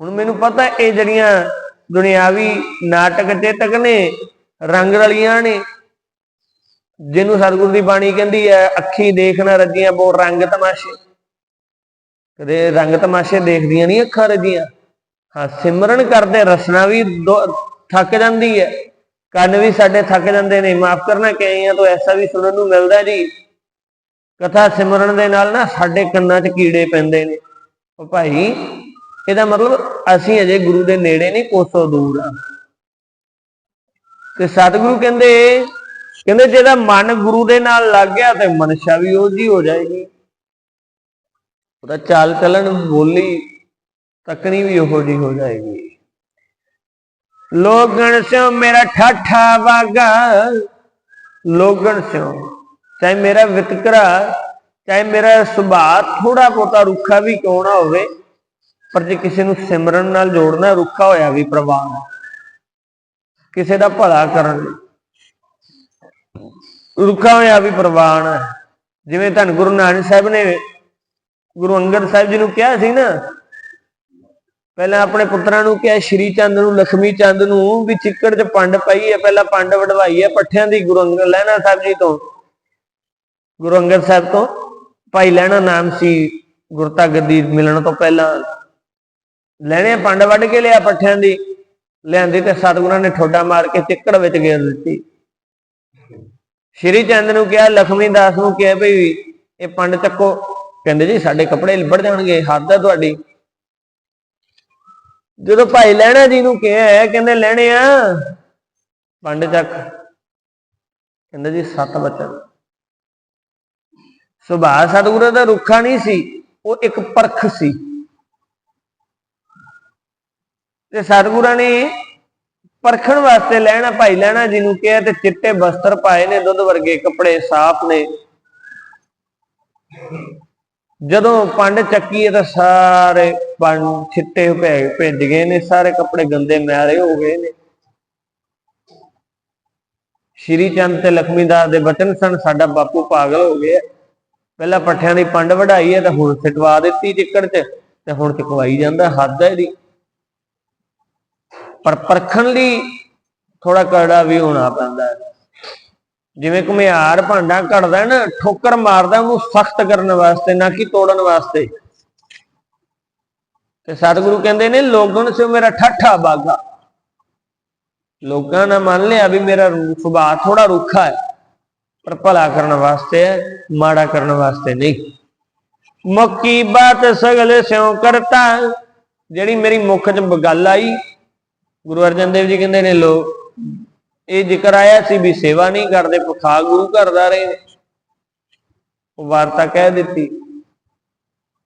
ਹੁਣ ਮੈਨੂੰ ਪਤਾ ਇਹ ਜਿਹੜੀਆਂ ਦੁਨਿਆਵੀ ਨਾਟਕ ਚੇਤਕ ਨੇ, ਰੰਗ ਰਲੀਆਂ ਨੇ, ਜਿਹਨੂੰ ਸਤਿਗੁਰੂ ਦੀ ਬਾਣੀ ਕਹਿੰਦੀ ਹੈ, ਅੱਖੀ ਦੇਖਣਾ ਰੱਜੀਆਂ ਬੋ ਰੰਗ ਤਮਾਸ਼ੇ। ਕਦੇ ਰੰਗ ਤਮਾਸ਼ੇ ਦੇਖਦੀਆਂ ਨਹੀਂ ਅੱਖਾਂ ਰੱਜੀਆਂ। ਹਾਂ, ਸਿਮਰਨ ਕਰਦੇ ਰਸਨਾ ਵੀ ਦੋ- ਥੱਕ ਜਾਂਦੀ ਹੈ। ਕੰਨ ਵੀ ਸਾਡੇ ਥੱਕ ਜਾਂਦੇ ਨੇ, ਮਾਫ ਕਰਨਾ ਕਈਆਂ ਤੋਂ ਐਸਾ ਵੀ ਸੁਣਨ ਨੂੰ ਮਿਲਦਾ ਜੀ। ਕਥਾ ਸਿਮਰਨ ਦੇ ਨਾਲ ਨਾ ਸਾਡੇ ਕੰਨਾਂ 'ਚ ਕੀੜੇ ਪੈਂਦੇ ਨੇ। ਉਹ ਭਾਈ, ਇਹਦਾ ਮਤਲਬ ਅਸੀਂ ਅਜੇ ਗੁਰੂ ਦੇ ਨੇੜੇ ਨਹੀਂ, ਕੋਸੋ ਦੂਰ ਆ। ਤੇ ਸਤਿਗੁਰੂ ਕਹਿੰਦੇ ਕਹਿੰਦੇ ਜਿਹਦਾ ਮਨ ਗੁਰੂ ਦੇ ਨਾਲ ਲੱਗ ਗਿਆ ਤੇ ਮਨਸ਼ਾ ਵੀ ਉਹ ਜੀ ਹੋ ਜਾਏਗੀ। ਉਹਦਾ ਚਾਲ ਚੱਲਣ ਬੋਲੀ ਤੱਕਣੀ ਵੀ ਉਹੋ ਜੀ ਹੋ ਜਾਏਗੀ। ਲੋਗਣ ਸਿਓ ਮੇਰਾ ਠਾਠਾ ਵਾਗਾ। ਲੋਗਣ ਸਿਓ ਚਾਹੇ ਮੇਰਾ ਵਿਤਕਰਾ, ਚਾਹੇ ਮੇਰਾ ਸੁਭਾਅ ਥੋੜਾ ਬਹੁਤਾ ਰੁੱਖਾ ਵੀ ਕਿਉਂ ਨਾ ਹੋਵੇ, ਪਰ ਜੇ ਕਿਸੇ ਨੂੰ ਸਿਮਰਨ ਨਾਲ ਜੋੜਨਾ, ਰੁੱਖਾ ਹੋਇਆ ਵੀ ਪ੍ਰਵਾਨ ਕਿਸੇ ਦਾ ਭਲਾ ਕਰਨ ਰੁੱਖਾ ਹੋਇਆ ਵੀ ਪ੍ਰਵਾਨ ਜਿਵੇਂ ਧੰਨ ਗੁਰੂ ਨਾਨਕ ਸਾਹਿਬ ਨੇ ਗੁਰੂ ਅੰਗਦ ਸਾਹਿਬ ਜੀ ਨੂੰ ਕਿਹਾ ਸੀ ਨਾ ਪਹਿਲਾਂ ਆਪਣੇ ਪੁੱਤਰਾਂ ਨੂੰ ਕਿਹਾ, ਸ਼੍ਰੀ ਚੰਦ ਨੂੰ, ਲਖਮੀ ਚੰਦ ਨੂੰ, ਵੀ ਚਿੱਕੜ 'ਚ ਪੰਡ ਪਈ ਹੈ, ਪਹਿਲਾਂ ਪੰਡ ਵਡਵਾਈ ਹੈ, ਪੱਠਿਆਂ ਦੀ ਗੁਰੂ ਅੰਗਦ, ਲਹਿਣਾ ਸਾਹਿਬ ਜੀ ਤੋਂ, ਗੁਰੂ ਅੰਗਦ ਸਾਹਿਬ ਤੋਂ, ਭਾਈ ਲਹਿਣਾ ਨਾਮ ਸੀ ਗੁਰਤਾ ਗੱਦੀ ਮਿਲਣ ਤੋਂ ਪਹਿਲਾਂ ਲੈਣੇ ਪੰਡ ਵੱਢ ਕੇ ਲਿਆ ਪੱਠਿਆਂ ਦੀ, ਲਿਆਂਦੀ ਤੇ ਸਤਿਗੁਰਾਂ ਨੇ ਠੋਡਾ ਮਾਰ ਕੇ ਚਿੱਕੜ ਵਿੱਚ ਗੇਰ ਦਿੱਤੀ। ਸ਼੍ਰੀ ਚੰਦ ਨੂੰ ਕਿਹਾ, ਲਖਮੀ ਦਾਸ ਨੂੰ ਕਿਹਾ ਭਈ ਇਹ ਪੰਡ ਚੱਕੋ, ਕਹਿੰਦੇ ਜੀ ਸਾਡੇ ਕੱਪੜੇ ਲਿਬੜ ਜਾਣਗੇ, ਹੱਦ ਹੈ ਤੁਹਾਡੀ। ਜਦੋਂ ਭਾਈ ਲੈਣਾ ਜੀ ਨੂੰ ਕਿਹਾ ਕਹਿੰਦੇ ਲੈਣੇ ਆ ਪੰਡ ਚੱਕ। ਕਹਿੰਦੇ ਜੀ, ਸੱਤ ਬਚਨ। ਸੁਭਾਅ ਸਤਿਗੁਰੂ ਦਾ ਰੁੱਖਾ ਨਹੀਂ ਸੀ, ਉਹ ਇੱਕ ਪਰਖ ਸੀ। ਤੇ ਸਤਿਗੁਰਾਂ ਨੇ ਪਰਖਣ ਵਾਸਤੇ ਲੈਣਾ ਭਾਈ ਲੈਣਾ ਜੀ ਨੂੰ ਕਿਹਾ ਤੇ ਚਿੱਟੇ ਬਸਤਰ ਪਾਏ ਨੇ, ਦੁੱਧ ਵਰਗੇ ਕੱਪੜੇ ਸਾਫ਼ ਨੇ। ਜਦੋਂ ਪੰਡ ਚੱਕੀਏ ਤਾਂ ਸਾਰੇ ਪੰਡ ਛਿੱਟੇ ਭੈ, ਭਿੱਜ ਗਏ ਨੇ, ਸਾਰੇ ਕੱਪੜੇ ਗੰਦੇ ਮੈਲੇ ਹੋ ਗਏ ਨੇ। ਸ਼੍ਰੀ ਚੰਦ ਤੇ ਲਖਮੀ ਦੇ ਬਚਨ ਸਨ, ਸਾਡਾ ਬਾਪੂ ਪਾਗਲ ਹੋ ਗਿਆ। ਪਹਿਲਾਂ ਪੱਠਿਆਂ ਦੀ ਪੰਡ ਵਢਾਈ ਹੈ, ਤਾਂ ਹੁਣ ਸਿਟਵਾ ਦਿੱਤੀ ਚਿੱਕੜ 'ਚ, ਤੇ ਹੁਣ ਚਕਵਾਈ ਜਾਂਦਾ ਹੱਦ ਹੈ ਇਹਦੀ। ਪਰ ਪਰਖਣ ਲਈ ਥੋੜਾ ਕਰੜਾ ਵੀ ਹੋਣਾ ਪੈਂਦਾ ਹੈ। ਜਿਵੇਂ ਘੁਮਿਆਰ ਭਾਂਡਾ ਘੜਦਾ ਨਾ, ਠੋਕਰ ਮਾਰਦਾ, ਉਹਨੂੰ ਸਖਤ ਕਰਨ ਵਾਸਤੇ, ਨਾ ਕਿ ਤੋੜਨ ਵਾਸਤੇ। ਤੇ ਸਤਿਗੁਰੂ ਕਹਿੰਦੇ ਨੇ, ਲੋਗਣ ਸੇ ਮੇਰਾ ਠੱਠਾ ਬਾਗਾ। ਲੋਕਾਂ ਨੇ ਮੰਨ ਲਿਆ ਵੀ ਮੇਰਾ ਸੁਭਾਅ ਥੋੜਾ ਰੁੱਖਾ ਹੈ, ਪਰ ਭਲਾ ਕਰਨ ਵਾਸਤੇ ਹੈ, ਮਾੜਾ ਕਰਨ ਵਾਸਤੇ ਨਹੀਂ। ਮੁੱਕੀ ਬਾਤ ਸਗਲ ਸਿਉ ਕਰਤਾ, ਜਿਹੜੀ ਮੇਰੀ ਮੁੱਖ 'ਚ ਗੱਲ ਆਈ, ਗੁਰੂ ਅਰਜਨ ਦੇਵ ਜੀ ਕਹਿੰਦੇ ਨੇ, ਲੋ ਇਹ ਜ਼ਿਕਰ ਆਇਆ ਸੀ ਵੀ ਸੇਵਾ ਨਹੀਂ ਕਰਦੇ ਪਖਾ ਗੁਰੂ ਘਰ ਦਾ ਰਹੇ ਵਾਰਤਾ ਕਹਿ ਦਿੱਤੀ।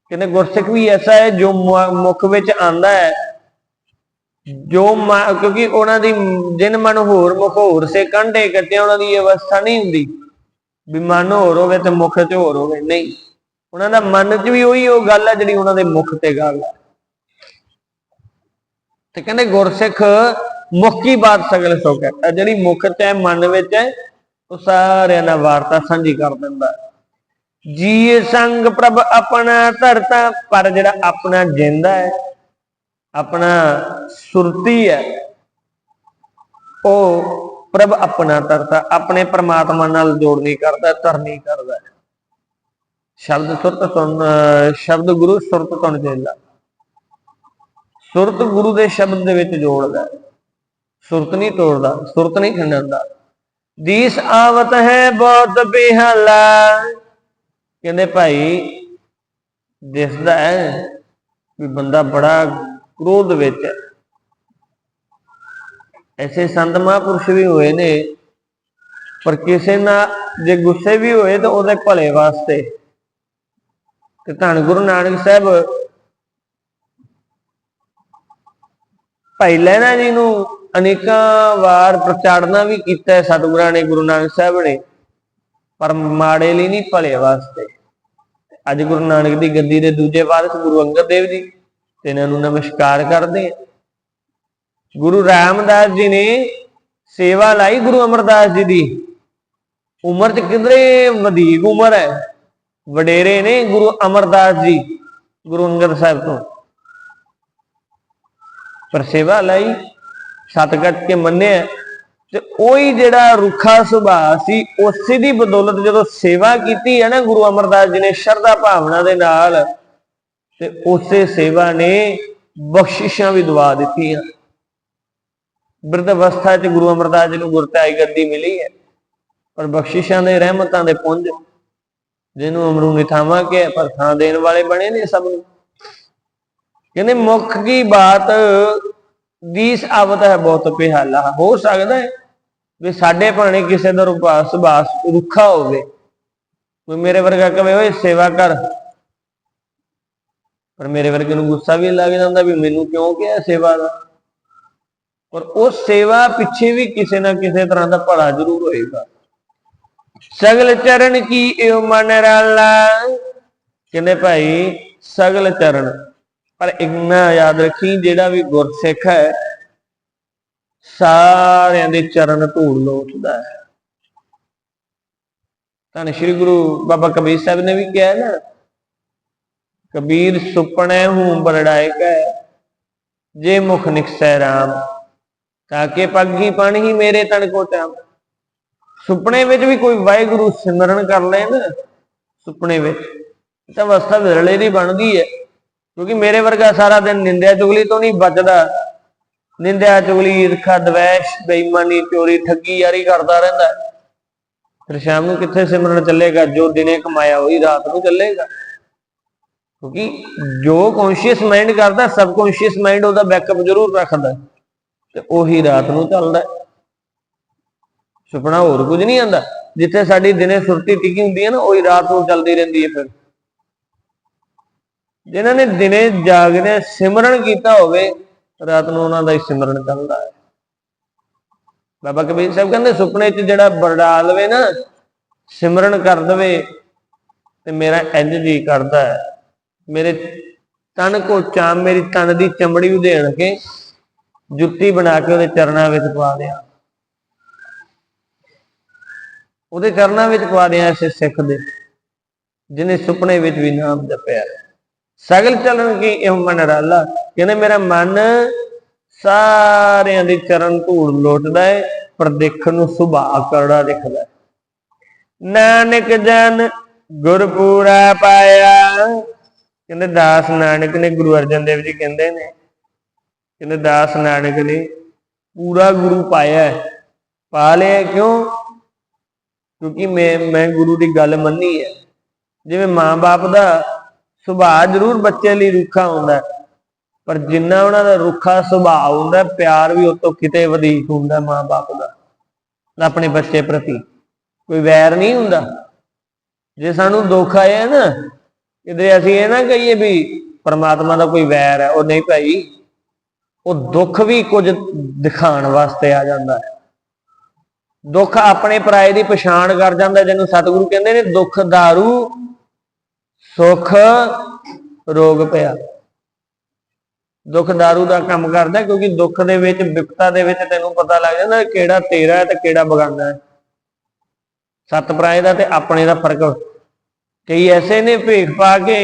ਕਹਿੰਦੇ, ਗੁਰਸਿੱਖ ਵੀ ਐਸਾ ਹੈ, ਜੋ ਮੁ- ਮੁੱਖ ਵਿੱਚ ਆਂਦਾ ਹੈ। ਜੋ ਕਿਉਂਕਿ ਉਹਨਾਂ ਦੀ ਜਿਨ ਮਨ ਹੋਰ ਮੁਖ ਹੋਰ ਸੇ ਕੰਢੇ ਕੱਟਿਆ ਉਹਨਾਂ ਦੀ ਅਵਸਥਾ ਨਹੀਂ ਹੁੰਦੀ। ਵੀ ਮਨ ਹੋਰ ਹੋਵੇ ਤੇ ਮੁਖ ਤੇ ਹੋਰ ਹੋਵੇ, ਨਹੀਂ। ਉਹਨਾਂ ਦਾ ਮਨ 'ਚ ਵੀ ਉਹੀ ਉਹ ਗੱਲ ਹੈ ਜਿਹੜੀ ਉਹਨਾਂ ਦੇ ਮੁਖ ਤੇ ਗੱਲ ਹੈ। ਤੇ ਕਹਿੰਦੇ, ਗੁਰਸਿੱਖ ਮੁੱਖੀ ਬਾਤ ਸਗਲ ਸੋ ਕਹਿ ਜਿਹੜੀ ਮੁਖ ਤੇ ਹੈ, ਮਨ ਵਿੱਚ ਹੈ ਉਹ ਸਾਰਿਆਂ ਨਾਲ ਵਾਰਤਾ ਸਾਂਝੀ ਕਰ ਦਿੰਦਾ ਜੀ ਸੰਗ ਪ੍ਰਭ ਆਪਣਾ ਧਰਤਾ ਪਰ ਜਿਹੜਾ ਆਪਣਾ ਜਿੰਦਾ ਹੈ ਆਪਣਾ ਸੁਰਤੀ ਹੈ ਉਹ ਪ੍ਰਭ ਆਪਣਾ ਧਰਤਾ ਆਪਣੇ ਪ੍ਰਮਾਤਮਾ ਨਾਲ ਜੋੜ ਨਹੀਂ ਕਰਦਾ ਧਰ ਨਹੀਂ ਕਰਦਾ ਸ਼ਬਦ ਸੁਰਤ ਸੁਣ ਸ਼ਬਦ ਗੁਰੂ ਸੁਰਤ ਤੁਣ ਜਿੰਦਾ ਸੁਰਤ ਗੁਰੂ ਦੇ ਸ਼ਬਦ ਦੇ ਵਿੱਚ ਜੋੜਦਾ ਹੈ। ਸੁਰਤ ਨਹੀਂ ਤੋੜਦਾ, ਸੁਰਤ ਨਹੀਂ ਖੰਡਦਾ ਦੀਸ ਆਵਤ ਹੈ ਬਹੁਤ ਬਿਹਲਾ। ਕਹਿੰਦੇ ਭਾਈ, ਦਿਸਦਾ ਹੈ ਵੀ ਬੰਦਾ ਬੜਾ ਕ੍ਰੋਧ ਵਿੱਚ ਹੈ। ਐਸੇ ਸੰਤ ਮਹਾਂਪੁਰਸ਼ ਵੀ ਹੋਏ ਨੇ, ਪਰ ਕਿਸੇ ਨਾਲ ਜੇ ਗੁੱਸੇ ਵੀ ਹੋਏ ਤਾਂ ਉਹਦੇ ਭਲੇ ਵਾਸਤੇ। ਤੇ ਧੰਨ ਗੁਰੂ ਨਾਨਕ ਸਾਹਿਬ, ਭਾਈ ਲਹਿਣਾ ਜੀ ਨੂੰ ਅਨੇਕਾਂ ਵਾਰ ਪ੍ਰਚਾਰਨਾ ਵੀ ਕੀਤਾ ਹੈ ਸਤਿਗੁਰਾਂ ਨੇ, ਗੁਰੂ ਨਾਨਕ ਸਾਹਿਬ ਨੇ, ਪਰ ਮਾੜੇ ਲਈ ਨਹੀਂ ਭਲੇ ਵਾਸਤੇ। ਅੱਜ ਗੁਰੂ ਨਾਨਕ ਦੀ ਗੱਦੀ ਦੇ ਦੂਜੇ ਵਾਰਿਸ ਗੁਰੂ ਅੰਗਦ ਦੇਵ ਜੀ, ਤੇ ਇਹਨਾਂ ਨੂੰ ਨਮਸਕਾਰ ਕਰਦੇ ਹਾਂ। ਗੁਰੂ ਰਾਮਦਾਸ ਜੀ ਨੇ ਸੇਵਾ ਲਾਈ ਗੁਰੂ ਅਮਰਦਾਸ ਜੀ ਦੀ। ਉਮਰ ਚ ਕਿਧਰੇ ਵਧੇਕ ਉਮਰ ਹੈ। ਵਡੇਰੇ ਨੇ ਗੁਰੂ ਅਮਰਦਾਸ ਜੀ, ਗੁਰੂ ਅੰਗਦ ਸਾਹਿਬ ਤੋਂ। ਪਰ ਸੇਵਾ ਲਈ। ਸਤ ਕੱਟ ਕੇ ਮੰਨਿਆ ਤੇ ਉਹੀ ਜਿਹੜਾ ਰੁੱਖਾ ਸੁਭਾਅ ਸੀ, ਉਸੇ ਦੀ ਬਦੌਲਤ ਜਦੋਂ ਸੇਵਾ ਕੀਤੀ ਹੈ ਨਾ ਗੁਰੂ ਅਮਰਦਾਸ ਜੀ ਨੇ ਸ਼ਰਧਾ ਭਾਵਨਾ ਦੇ ਨਾਲ, ਤੇ ਉਸੇ ਸੇਵਾ ਨੇ ਬਖਸ਼ਿਸ਼ਾਂ ਵੀ ਦਵਾ ਦਿੱਤੀਆਂ। ਬਿਰਧ ਅਵਸਥਾ 'ਚ ਗੁਰੂ ਅਮਰਦਾਸ ਜੀ ਨੂੰ ਗੁਰਤਾਈ ਗੱਦੀ ਮਿਲੀ ਹੈ, ਪਰ ਬਖਸ਼ਿਸ਼ਾਂ ਦੇ ਰਹਿਮਤਾਂ ਦੇ ਪੁੰਜ, ਜਿਹਨੂੰ ਅਮਰੂ ਨਿਥਾਵਾਂ ਕੇ ਪਰ ਥਾਂ ਦੇਣ ਵਾਲੇ ਬਣੇ ਨੇ ਸਭ ਨੂੰ। ਕਹਿੰਦੇ ਮੁੱਖ ਕੀ ਬਾਤ ਦੀਸ ਆਵਤ ਹੈ ਬਹੁਤ ਪਿਹਾਲਾ ਹੋ ਸਕਦਾ ਹੈ ਵੀ ਸਾਡੇ ਭਾਣੇ ਕਿਸੇ ਦਾ ਰੂਪਾ, ਸੁਭਾਸ਼ ਰੁੱਖਾ ਹੋਵੇ। ਕੋਈ ਮੇਰੇ ਵਰਗਾ ਕਵੇ, ਓਏ, ਸੇਵਾ ਕਰ। ਪਰ ਮੇਰੇ ਵਰਗੇ ਨੂੰ ਗੁੱਸਾ ਵੀ ਲੱਗ ਜਾਂਦਾ ਵੀ ਮੈਨੂੰ ਕਿਉਂ ਕਿਹਾ ਸੇਵਾ ਦਾ? ਪਰ ਉਹ ਸੇਵਾ ਪਿੱਛੇ ਵੀ ਕਿਸੇ ਨਾ ਕਿਸੇ ਤਰ੍ਹਾਂ ਦਾ ਭਲਾ ਜ਼ਰੂਰ ਹੋਏਗਾ। ਸਗਲ ਚਰਨ ਕੀ ਇਹ ਮਨ ਰਾਲਾ? ਕਹਿੰਦੇ ਭਾਈ, ਸਗਲ ਚਰਨ। ਪਰ ਇੰਨਾ ਯਾਦ ਰੱਖੀ ਜਿਹੜਾ ਵੀ ਗੁਰਸਿੱਖ ਹੈ, ਸਾਰਿਆਂ ਦੇ ਚਰਨ ਧੂੜ ਲੋਟਦਾ ਹੈ। ਤਾਂ ਸ਼੍ਰੀ ਗੁਰੂ ਬਾਬਾ ਕਬੀਰ ਸਾਹਿਬ ਨੇ ਵੀ ਕਿਹਾ ਨਾ, ਕਬੀਰ ਸੁਪਨੇ ਹੂੰ ਬਰੜਾਏ ਕੈ ਜੇ ਮੁਖ ਨਿਕਸੈ ਰਾਮ, ਤਾਂ ਕਿ ਪੱਗੀ ਪਣ ਹੀ ਮੇਰੇ ਤਨ ਕੋ ਟਾਮ। ਸੁਪਨੇ ਵਿੱਚ ਵੀ ਕੋਈ ਵਾਹਿਗੁਰੂ ਸਿਮਰਨ ਕਰ ਲੈ ਨਾ, ਸੁਪਨੇ ਵਿੱਚ, ਤਾਂ ਅਵਸਥਾ ਵਿਰਲੇ ਦੀ ਬਣਦੀ ਹੈ। ਕਿਉਂਕਿ ਮੇਰੇ ਵਰਗਾ ਸਾਰਾ ਦਿਨ ਨਿੰਦਿਆ ਚੁਗਲੀ ਤੋਂ ਨਹੀਂ ਬਚਦਾ। ਨਿੰਦਿਆ ਚੁਗਲੀ, ਈਰਖਾ, ਦਵੈਸ਼, ਬੇਈਮਾਨੀ ਚੋਰੀ ਠੱਗੀ, ਯਾਰੀ ਕਰਦਾ ਰਹਿੰਦਾ। ਫਿਰ ਸ਼ਾਮ ਨੂੰ ਕਿੱਥੇ ਸਿਮਰਨ ਚੱਲੇਗਾ? ਜੋ ਦਿਨੇ ਕਮਾਇਆ ਉਹੀ ਰਾਤ ਨੂੰ ਚੱਲੇਗਾ। ਕਿਉਂਕਿ ਜੋ ਕੌਨਸ਼ੀਅਸ ਮਾਈਂਡ ਕਰਦਾ ਸਬ ਕੌਨਸ਼ੀਅਸ ਮਾਈਂਡ ਉਹਦਾ ਬੈਕਅਪ ਜ਼ਰੂਰ ਰੱਖਦਾ। ਤੇ ਉਹੀ ਰਾਤ ਨੂੰ ਚੱਲਦਾ। ਸੁਪਨਾ ਹੋਰ ਕੁਝ ਨਹੀਂ ਆਂਦਾ ਜਿੱਥੇ ਸਾਡੀ ਦਿਨੇ ਸੁਰਤੀ ਟਿਕੀ ਹੁੰਦੀ ਹੈ ਨਾ, ਉਹੀ ਰਾਤ ਨੂੰ ਚੱਲਦੀ ਰਹਿੰਦੀ ਹੈ ਫਿਰ। ਜਿਨ੍ਹਾਂ ਨੇ ਦਿਨੇ ਜਾਗਦੇ ਸਿਮਰਨ ਕੀਤਾ ਹੋਵੇ, ਰਾਤ ਨੂੰ ਉਹਨਾਂ ਦਾ ਹੀ ਸਿਮਰਨ ਚੱਲਦਾ ਹੈ। ਬਾਬਾ ਕਬੀਰ ਸਾਹਿਬ ਕਹਿੰਦੇ, ਸੁਪਨੇ 'ਚ ਜਿਹੜਾ ਬਰਡਾ ਲਵੇ ਨਾ, ਸਿਮਰਨ ਕਰ ਦਵੇ ਤੇ ਮੇਰਾ ਇੰਜ ਜੀ ਕਰਦਾ ਹੈ। ਮੇਰੇ ਤਨ ਕੋ ਚਾਮ, ਮੇਰੀ ਤਨ ਦੀ ਚਮੜੀ ਉਧੇੜ ਕੇ ਜੁੱਤੀ ਬਣਾ ਕੇ ਉਹਦੇ ਚਰਨਾਂ ਵਿੱਚ ਪਾ ਦਿਆਂ। ਉਹਦੇ ਚਰਨਾਂ ਵਿੱਚ ਪਾ ਦਿਆਂ ਐਸੇ ਸਿੱਖ ਦੇ ਜਿਨੇ ਸੁਪਨੇ ਵਿੱਚ ਵੀ ਨਾਮ ਜਪਿਆ ਹੈ। ਸਗਲ ਚਲਨ ਕੀ ਇਹ ਮਨ ਰਾਲਾ। ਕਹਿੰਦੇ ਮੇਰਾ ਮਨ ਸਾਰਿਆਂ ਦੇ ਚਰਨ ਧੂੜ ਲੋਟਦਾ ਹੈ ਪਰ ਦੇਖਣ ਨੂੰ ਸੁਭਾਅ ਕਰੜਾ ਦਿਖਦਾ ਨਾਨਕ ਜਨ ਗੁਰਪੂਰਾ ਪਾਇਆ। ਕਹਿੰਦੇ ਦਾਸ ਨਾਨਕ ਨੇ, ਗੁਰੂ ਅਰਜਨ ਦੇਵ ਜੀ ਕਹਿੰਦੇ ਨੇ, ਕਹਿੰਦੇ ਦਾਸ ਨਾਨਕ ਨੇ ਪੂਰਾ ਗੁਰੂ ਪਾਇਆ ਪਾ ਲਿਆ ਕਿਉਂ? ਕਿਉਂਕਿ ਮੈਂ ਮੈਂ ਗੁਰੂ ਦੀ ਗੱਲ ਮੰਨੀ ਹੈ ਜਿਵੇਂ ਮਾਂ-ਬਾਪ ਦਾ ਸੁਭਾਅ ਜ਼ਰੂਰ ਬੱਚੇ ਲਈ ਰੁੱਖਾ ਹੁੰਦਾ ਪਰ ਜਿੰਨਾ ਉਹਨਾਂ ਦਾ ਰੁੱਖਾ ਸੁਭਾਅ ਹੁੰਦਾ ਪਿਆਰ ਵੀ ਉਹ ਤੋਂ ਕਿਤੇ ਵਧੇਕ ਹੁੰਦਾ ਮਾਂ-ਬਾਪ ਦਾ ਆਪਣੇ ਬੱਚੇ ਪ੍ਰਤੀ, ਕੋਈ ਵੈਰ ਨਹੀਂ ਹੁੰਦਾ। ਜੇ ਸਾਨੂੰ ਦੁੱਖ ਆਇਆ ਨਾ, ਕਿਤੇ ਅਸੀਂ ਇਹ ਨਾ ਕਹੀਏ ਵੀ ਪਰਮਾਤਮਾ ਦਾ ਕੋਈ ਵੈਰ ਹੈ, ਉਹ ਨਹੀਂ ਭਾਈ, ਉਹ ਦੁੱਖ ਵੀ ਕੁਝ ਦਿਖਾਉਣ ਵਾਸਤੇ ਆ ਜਾਂਦਾ ਹੈ। ਦੁੱਖ ਆਪਣੇ ਪਰਾਏ ਦੀ ਪਛਾਣ ਕਰ ਜਾਂਦਾ, ਜਿਹਨੂੰ ਸਤਿਗੁਰੂ ਕਹਿੰਦੇ ਨੇ ਦੁੱਖ दारू ਸੁਖ ਰੋਗ ਪਿਆ। ਦੁੱਖ दारू ਦਾ ਕੰਮ ਕਰਦਾ ਕਿਉਂਕਿ ਦੁੱਖ ਦੇ ਵਿੱਚ ਵਿਪਤਾ ਦੇ ਵਿੱਚ ਤੈਨੂੰ ਪਤਾ ਲੱਗ ਜਾਂਦਾ ਕਿਹੜਾ ਤੇਰਾ ਹੈ ਤੇ ਕਿਹੜਾ ਬਗਾਨਾ ਹੈ। ਸਤ ਪਰਾਏ ਦਾ ਤੇ ਆਪਣੇ ਦਾ ਫ਼ਰਕ ਕਈ ਐਸੇ ਨੇ ਭੇਖ ਪਾ ਕੇ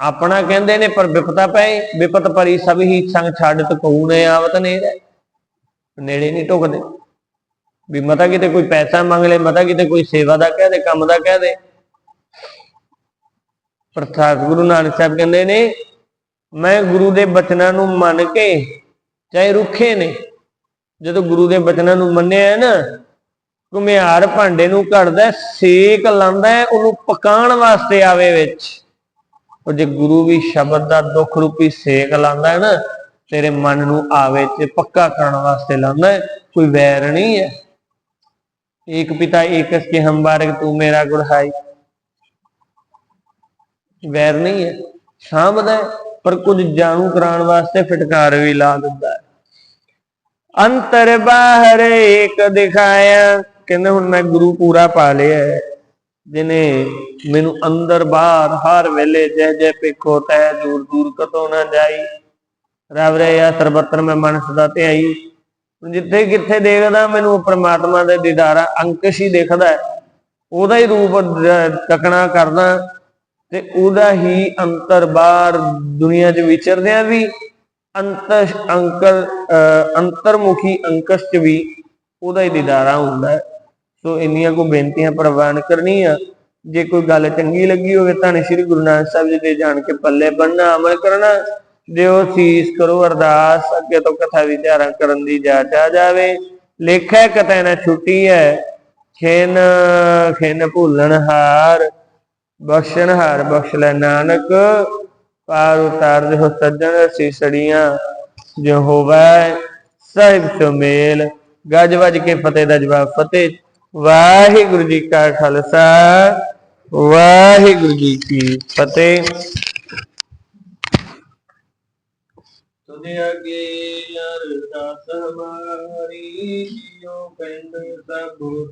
ਆਪਣਾ ਕਹਿੰਦੇ ਨੇ, ਪਰ ਵਿਪਤਾ ਪਏ ਵਿਪਤ ਪਰੀ ਸਭ ਹੀ ਸੰਗ ਛੱਡ ਤਕੂ ਨੇ ਆਵਤ ਨੇ ਨੇੜੇ ਨਹੀਂ ਟੁਕਦੇ। ਵੀ ਮਤਾ ਕਿਤੇ ਕੋਈ ਪੈਸਾ ਮੰਗ ਲੈ, ਮਤਾ ਕਿਤੇ ਕੋਈ ਸੇਵਾ ਦਾ ਕਹਿ ਦੇ, ਕੰਮ ਦਾ ਕਹਿ ਦੇ। ਪਰ ਗੁਰੂ ਨਾਨਕ ਸਾਹਿਬ ਕਹਿੰਦੇ ਨੇ, ਮੈਂ ਗੁਰੂ ਦੇ ਬਚਨਾਂ ਨੂੰ ਮੰਨ ਕੇ ਚਾਹੇ ਰੁੱਖੇ ਨੇ, ਜਦੋਂ ਗੁਰੂ ਦੇ ਬਚਨਾਂ ਨੂੰ ਮੰਨਿਆ ਹੈ ਨਾ, ਘੁਮਿਆਰ ਭਾਂਡੇ ਨੂੰ ਘੜਦਾ ਸੇਕ ਲਾਉਂਦਾ ਉਹਨੂੰ ਪਕਾਉਣ ਵਾਸਤੇ ਆਵੇ ਵਿੱਚ। ਉਹ ਜੇ ਗੁਰੂ ਵੀ ਸ਼ਬਦ ਦਾ ਦੁੱਖ ਰੂਪੀ ਸੇਕ ਲਾਉਂਦਾ ਹੈ ਨਾ, ਤੇਰੇ ਮਨ ਨੂੰ ਆਵੇ ਤੇ ਪੱਕਾ ਕਰਨ ਵਾਸਤੇ ਲਾਉਂਦਾ ਹੈ, ਕੋਈ ਵੈਰ ਨਹੀਂ ਹੈ। ਇੱਕ ਪਿਤਾ ਏਕਸ ਕੇ ਹਮ ਬਾਰਕ ਤੂੰ ਮੇਰਾ ਗੁੜਹਾਈ ਵੈਰ ਨਹੀਂ ਹੈ ਸਾਂਭਦਾ ਪਰ ਕੁਝ ਜਾਣੂ ਕਰਾਉਣ ਵਾਸਤੇ ਫਟਕਾਰ ਵੀ ਲਾ ਦਿੰਦਾ ਹੈ। ਅੰਤਰ ਬਾਹਰ ਇੱਕ ਦਿਖਾਇਆ ਕਹਿੰਦੇ ਹੁਣ ਮੈਂ ਗੁਰੂ ਪੂਰਾ ਪਾ ਲਿਆ ਹੈ, ਜਿਨੇ ਮੈਨੂੰ ਅੰਦਰ ਬਾਹਰ ਹਰ ਵੇਲੇ ਜੈ ਜੈ ਪਿਖੋ ਤੈ ਦੂਰ ਦੂਰ ਕਤੋਂ ਨਾ ਜਾਈ। ਰਵ ਰਿਆ ਸਰਬੱਤਰ ਮੈਂ ਮਨ ਸਦਾ ਧਿਆਈ। ਜਿੱਥੇ ਕਿੱਥੇ ਦੇਖਦਾ ਮੈਨੂੰ ਪਰਮਾਤਮਾ ਦੇ ਦੀਦਾਰਾ ਅੰਕਸ਼ ਹੀ ਦਿਖਦਾ ਹੈ। ਉਹਦਾ ਹੀ ਰੂਪ ਤਕਣਾ ਕਰਦਾ ਤੇ ਉਹਦਾ ਹੀ ਅੰਤਰ ਬਾਹਰ ਦੁਨੀਆ 'ਚ ਵਿਚਰਦਿਆਂ ਵੀ ਅੰਤਰ ਅੰਕਰ ਅੰਤਰਮੁਖੀ ਅੰਕਸ਼ 'ਚ ਵੀ ਉਹਦਾ ਹੀ ਦੀਦਾਰਾ ਹੁੰਦਾ ਸੋ ਇੰਨੀਆਂ ਕੋ ਬੇਨਤੀਆਂ ਪ੍ਰਵਾਨ ਕਰਨੀਆਂ। ਜੇ ਕੋਈ ਗੱਲ ਚੰਗੀ ਲੱਗੀ ਹੋਵੇ ਤਾਂ ਸ੍ਰੀ ਗੁਰੂ ਨਾਨਕ ਸਾਹਿਬ ਜੀ ਦੇ ਜਾਣ ਕੇ ਪੱਲੇ ਬੰਨਣਾ ਅਮਲ ਕਰਨਾ, ਦਿਓ ਸੀਸ ਕਰੋ, ਅਰਦਾਸ ਅੱਗੇ ਤੋਂ ਕਥਾ ਵਿਚਾਰਾਂ ਕਰਨ ਦੀ ਜਾਚ ਆ ਜਾਵੇ। ਲੇਖੈ ਕਤੈ ਨਾ ਛੁੱਟੀ ਹੈ ਖਿਨ ਖਿਨ ਭੁੱਲਣ ਹਾਰ। ਬਖਸ਼ਣ ਹਾਰ ਬਖਸ਼ ਲੈ ਨਾਨਕ, ਪਾਰ ਉਤਾਰ ਦੇ ਸੱਜਣ ਸੀਸੜੀਆਂ ਜੋ ਹੋਵੇ ਸਾਹਿਬ ਸੁਮੇਲ ਗੱਜ ਵੱਜ ਕੇ ਫਤਿਹ ਦਾ ਜਵਾਬ ਫਤਿਹ। ਵਾਹਿਗੁਰੂ ਜੀ ਕਾ ਖਾਲਸਾ, ਵਾਹਿਗੁਰੂ ਜੀ ਕੀ ਫਤਿਹ। ਤੁਦੇ ਅਗੇ ਅਰਦਾਸ ਹਮਾਰੀ, ਜਿਉ ਪਿੰਡ ਸਭ